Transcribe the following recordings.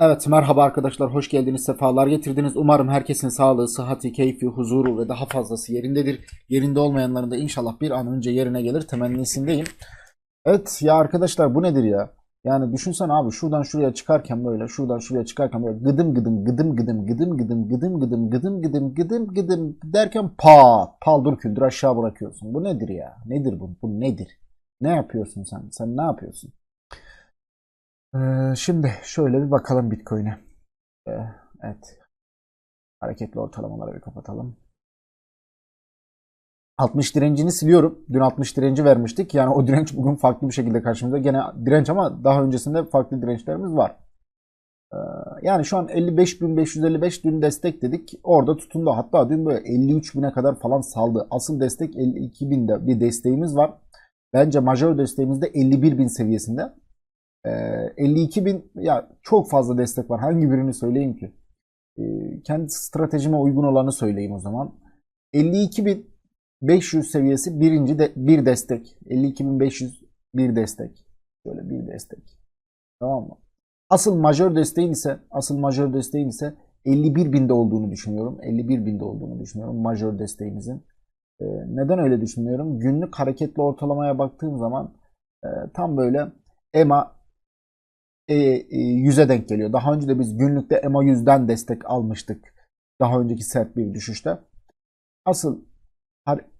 Evet merhaba arkadaşlar hoş geldiniz sefalar getirdiniz. Umarım herkesin sağlığı, sıhhati, keyfi, huzuru ve daha fazlası yerindedir. Yerinde olmayanların da inşallah bir an önce yerine gelir temennisindeyim. Evet ya arkadaşlar bu nedir ya? Yani düşünsen abi şuradan şuraya çıkarken böyle şuradan şuraya çıkarken böyle gıdım gıdım gıdım gıdım gıdım gıdım gıdım gıdım gıdım gıdım gıdım gıdım derken pat paldır küldür aşağı bırakıyorsun. Bu nedir ya? Nedir bu? Bu nedir? Ne yapıyorsun sen? Sen ne yapıyorsun? Ee, şimdi şöyle bir bakalım Bitcoin'e. Ee, evet. Hareketli ortalamaları bir kapatalım. 60 direncini siliyorum. Dün 60 direnci vermiştik. Yani o direnç bugün farklı bir şekilde karşımızda. Gene direnç ama daha öncesinde farklı dirençlerimiz var. Ee, yani şu an 55.555 dün destek dedik. Orada tutundu. Hatta dün böyle 53.000'e kadar falan saldı. Asıl destek 52.000'de bir desteğimiz var. Bence majör desteğimiz de 51.000 seviyesinde. 52 Ee, bin ya çok fazla destek var. Hangi birini söyleyeyim ki? Ee, kendi stratejime uygun olanı söyleyeyim o zaman. 52 bin 500 seviyesi birinci de bir destek. 52.500 bir destek. Şöyle bir destek. Tamam mı? Asıl majör desteğin ise asıl majör desteğin ise 51 binde olduğunu düşünüyorum. 51 binde olduğunu düşünüyorum majör desteğimizin. Ee, neden öyle düşünüyorum? Günlük hareketli ortalamaya baktığım zaman e, tam böyle EMA e, e, 100'e denk geliyor. Daha önce de biz günlükte EMA 100'den destek almıştık. Daha önceki sert bir düşüşte. Asıl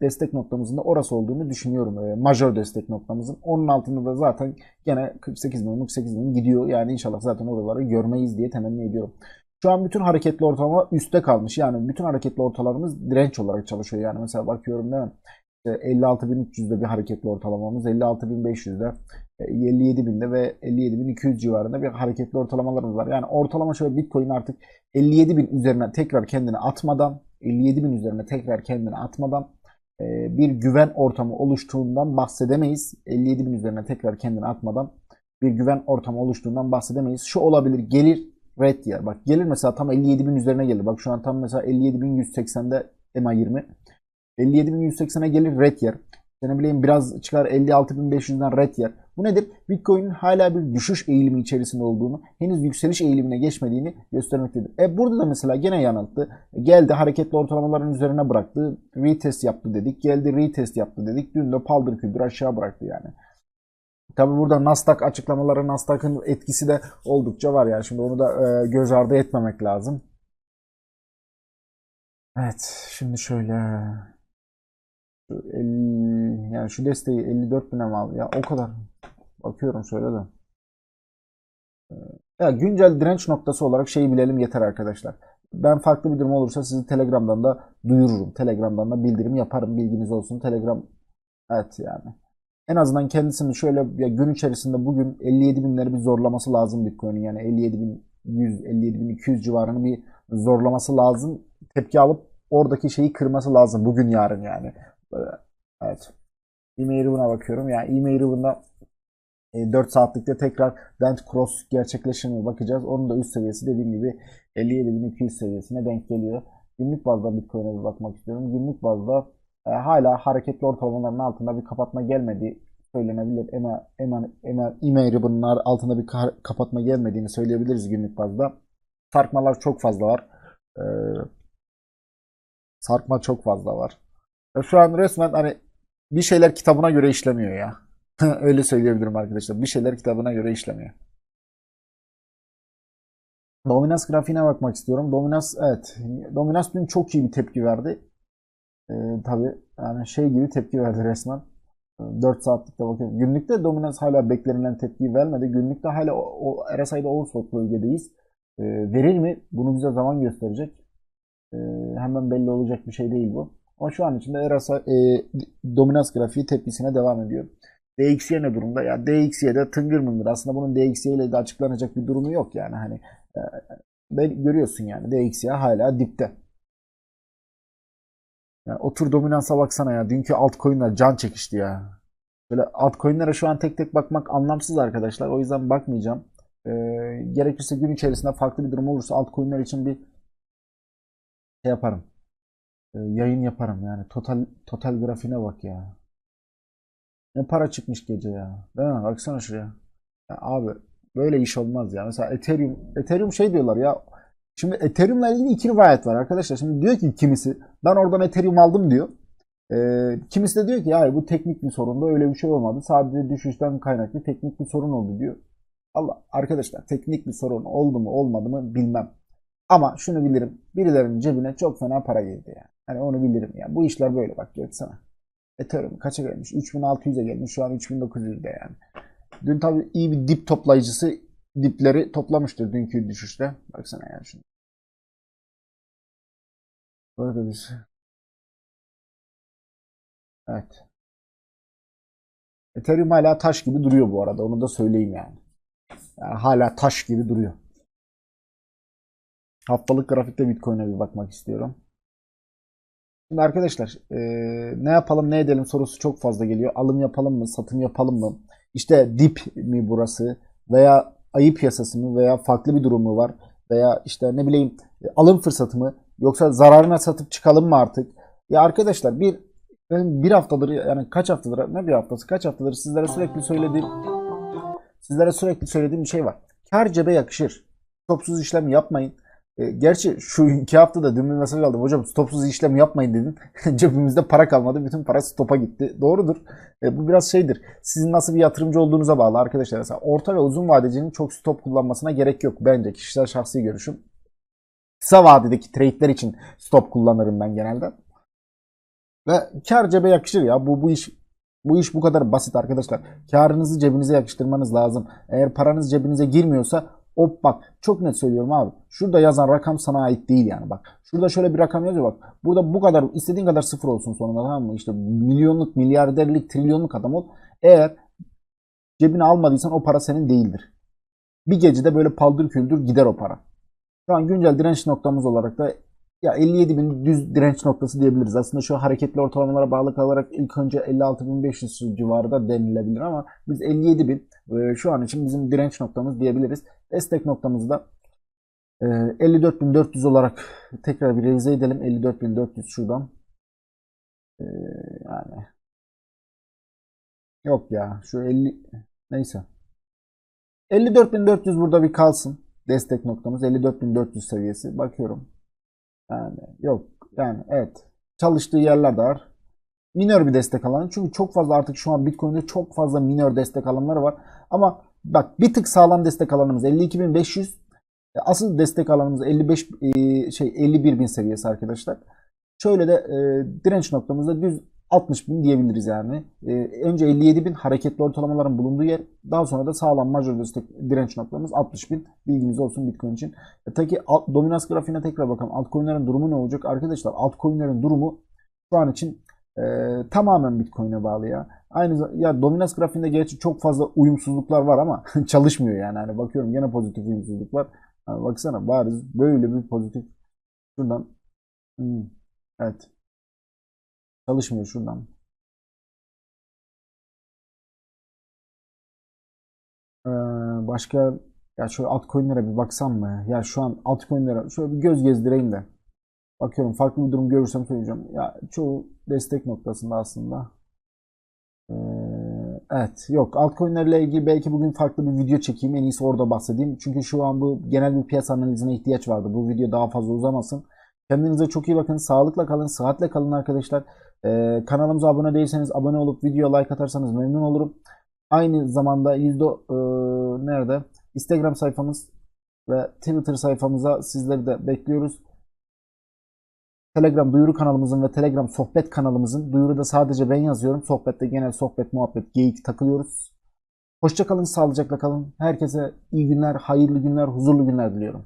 destek noktamızın da orası olduğunu düşünüyorum. E, majör destek noktamızın. Onun altında da zaten gene 48 bin, 48 bin gidiyor. Yani inşallah zaten oraları görmeyiz diye temenni ediyorum. Şu an bütün hareketli ortalama üstte kalmış. Yani bütün hareketli ortalarımız direnç olarak çalışıyor. Yani mesela bakıyorum değil mi? 56.300'de bir hareketli ortalamamız, 56.500'de, 57.000'de ve 57.200 civarında bir hareketli ortalamalarımız var. Yani ortalama şöyle Bitcoin artık 57.000 üzerine tekrar kendini atmadan, 57.000 üzerine tekrar kendini atmadan e, bir güven ortamı oluştuğundan bahsedemeyiz. 57.000 üzerine tekrar kendini atmadan bir güven ortamı oluştuğundan bahsedemeyiz. Şu olabilir gelir red yer. Bak gelir mesela tam 57.000 üzerine gelir. Bak şu an tam mesela 57.180'de EMA 20. 57.180'e gelir red yer. Ne bileyim biraz çıkar 56.500'den red yer. Bu nedir? Bitcoin'in hala bir düşüş eğilimi içerisinde olduğunu, henüz yükseliş eğilimine geçmediğini göstermektedir. E burada da mesela gene yanılttı. Geldi hareketli ortalamaların üzerine bıraktı. Retest yaptı dedik. Geldi retest yaptı dedik. Dün de paldır küldür aşağı bıraktı yani. Tabi burada Nasdaq açıklamaları, Nasdaq'ın etkisi de oldukça var yani. Şimdi onu da e, göz ardı etmemek lazım. Evet, şimdi şöyle 50, yani şu desteği 54 bine mi aldı? Ya o kadar. Bakıyorum şöyle de. Ya güncel direnç noktası olarak şeyi bilelim yeter arkadaşlar. Ben farklı bir durum olursa sizi Telegram'dan da duyururum. Telegram'dan da bildirim yaparım. Bilginiz olsun. Telegram evet yani. En azından kendisini şöyle ya gün içerisinde bugün 57 binleri bir zorlaması lazım Bitcoin'in. Yani 57 bin 100, 57 bin 200 civarını bir zorlaması lazım. Tepki alıp oradaki şeyi kırması lazım bugün yarın yani. Evet. E-mail bakıyorum. Yani e-mail 4 saatlikte tekrar Dent Cross gerçekleşir mi bakacağız. Onun da üst seviyesi dediğim gibi 57.200 seviyesine denk geliyor. Günlük bazda Bitcoin'e bir bakmak istiyorum. Günlük bazda e, hala hareketli ortalamaların altında bir kapatma gelmedi söylenebilir. Ema, ema, ema, e-mail bunlar altında bir kapatma gelmediğini söyleyebiliriz günlük bazda. Sarkmalar çok fazla var. Ee, sarkma çok fazla var. Şu an resmen hani bir şeyler kitabına göre işlemiyor ya. Öyle söyleyebilirim arkadaşlar. Bir şeyler kitabına göre işlemiyor. Dominans grafiğine bakmak istiyorum. Dominans evet. Dominans dün çok iyi bir tepki verdi. Ee, tabii yani şey gibi tepki verdi resmen. 4 saatlikte bakıyorum. Günlükte dominans hala beklenilen tepkiyi vermedi. Günlükte hala o, o RSI'de Oversold bölgedeyiz. Ee, verir mi? Bunu bize zaman gösterecek. Ee, hemen belli olacak bir şey değil bu. Ama şu an içinde RSI, e, dominans grafiği tepkisine devam ediyor. DXY ne durumda? Ya DXY'de tıngır mıngır. Aslında bunun DXY ile de açıklanacak bir durumu yok yani. Hani e, görüyorsun yani DXY hala dipte. Yani otur dominansa baksana ya. Dünkü altcoin'ler can çekişti ya. Böyle altcoin'lere şu an tek tek bakmak anlamsız arkadaşlar. O yüzden bakmayacağım. E, gerekirse gün içerisinde farklı bir durum olursa altcoin'ler için bir şey yaparım. E, yayın yaparım yani. Total total grafiğine bak ya. Ne para çıkmış gece ya. Değil mi? Baksana şuraya. Ya abi Böyle iş olmaz ya. Mesela Ethereum, Ethereum şey diyorlar ya. Şimdi Ethereum'la ilgili iki rivayet var arkadaşlar. Şimdi diyor ki kimisi ben oradan Ethereum aldım diyor. Ee, kimisi de diyor ki ya bu teknik bir sorundu öyle bir şey olmadı. Sadece düşüşten kaynaklı teknik bir sorun oldu diyor. Allah arkadaşlar teknik bir sorun oldu mu olmadı mı bilmem. Ama şunu bilirim. Birilerinin cebine çok fena para girdi yani. Hani onu bilirim ya. Bu işler böyle bak sana. Ethereum kaça gelmiş? 3600'e gelmiş. Şu an 3900'de yani. Dün tabii iyi bir dip toplayıcısı dipleri toplamıştır dünkü düşüşte. Baksana yani şimdi. Böyle bir Evet. Ethereum hala taş gibi duruyor bu arada. Onu da söyleyeyim yani. yani hala taş gibi duruyor. Haftalık grafikte Bitcoin'e bir bakmak istiyorum. Şimdi arkadaşlar e, ne yapalım ne edelim sorusu çok fazla geliyor. Alım yapalım mı satım yapalım mı? İşte dip mi burası veya ayı piyasası mı veya farklı bir durum mu var? Veya işte ne bileyim alım fırsatı mı? Yoksa zararına satıp çıkalım mı artık? Ya arkadaşlar bir benim bir haftadır yani kaç haftadır ne bir haftası kaç haftadır sizlere sürekli söylediğim sizlere sürekli söylediğim bir şey var. Kar cebe yakışır. Stopsuz işlem yapmayın. E, gerçi şu iki haftada dün bir mesaj aldım. Hocam stopsuz işlem yapmayın dedin. Cebimizde para kalmadı. Bütün para stopa gitti. Doğrudur. E, bu biraz şeydir. Sizin nasıl bir yatırımcı olduğunuza bağlı arkadaşlar. Mesela orta ve uzun vadecinin çok stop kullanmasına gerek yok. Bence kişisel şahsi görüşüm. Kısa vadedeki trade'ler için stop kullanırım ben genelde. Ve kar cebe yakışır ya. Bu bu iş bu iş bu kadar basit arkadaşlar. Karınızı cebinize yakıştırmanız lazım. Eğer paranız cebinize girmiyorsa o bak çok net söylüyorum abi. Şurada yazan rakam sana ait değil yani bak. Şurada şöyle bir rakam yazıyor bak. Burada bu kadar istediğin kadar sıfır olsun sonunda tamam mı? İşte milyonluk, milyarderlik, trilyonluk adam ol. Eğer cebine almadıysan o para senin değildir. Bir gecede böyle paldır küldür gider o para. Şu an güncel direnç noktamız olarak da ya 57 bin düz direnç noktası diyebiliriz. Aslında şu hareketli ortalamalara bağlı kalarak ilk önce 56.500 civarında denilebilir ama biz 57 bin e, şu an için bizim direnç noktamız diyebiliriz. Destek noktamızı da 54.400 olarak tekrar bir revize edelim. 54.400 şuradan. E, yani yok ya şu 50 neyse. 54.400 burada bir kalsın. Destek noktamız 54.400 seviyesi. Bakıyorum. Yani yok. Yani evet. Çalıştığı yerler de var. Minör bir destek alanı. Çünkü çok fazla artık şu an Bitcoin'de çok fazla minör destek alanları var. Ama bak bir tık sağlam destek alanımız 52.500. E, asıl destek alanımız 55 e, şey 51.000 seviyesi arkadaşlar. Şöyle de e, direnç noktamızda düz 60 bin diyebiliriz yani. Ee, önce 57 bin hareketli ortalamaların bulunduğu yer. Daha sonra da sağlam destek direnç noktamız 60 bin. Bilginiz olsun Bitcoin için. E, peki alt, dominans grafiğine tekrar bakalım. Altcoin'lerin durumu ne olacak? Arkadaşlar altcoin'lerin durumu şu an için e, tamamen Bitcoin'e bağlı ya. Aynı ya dominans grafiğinde gerçi çok fazla uyumsuzluklar var ama çalışmıyor yani. Hani bakıyorum yine pozitif uyumsuzluk var. Yani baksana bariz böyle bir pozitif şuradan hmm, evet Çalışmıyor şuradan. Ee, başka ya şöyle altcoin'lere bir baksam mı? Ya şu an altcoin'lere şöyle bir göz gezdireyim de. Bakıyorum farklı bir durum görürsem söyleyeceğim. Ya çoğu destek noktasında aslında. Ee, evet yok altcoin'lerle ilgili belki bugün farklı bir video çekeyim. En iyisi orada bahsedeyim. Çünkü şu an bu genel bir piyasa analizine ihtiyaç vardı. Bu video daha fazla uzamasın. Kendinize çok iyi bakın. Sağlıkla kalın, sıhhatle kalın arkadaşlar. Ee, kanalımıza abone değilseniz abone olup video like atarsanız memnun olurum. Aynı zamanda yüzde e, nerede? Instagram sayfamız ve Twitter sayfamıza sizleri de bekliyoruz. Telegram duyuru kanalımızın ve Telegram sohbet kanalımızın duyuruda sadece ben yazıyorum. Sohbette genel sohbet, muhabbet, geyik takılıyoruz. Hoşçakalın, sağlıcakla kalın. Herkese iyi günler, hayırlı günler, huzurlu günler diliyorum.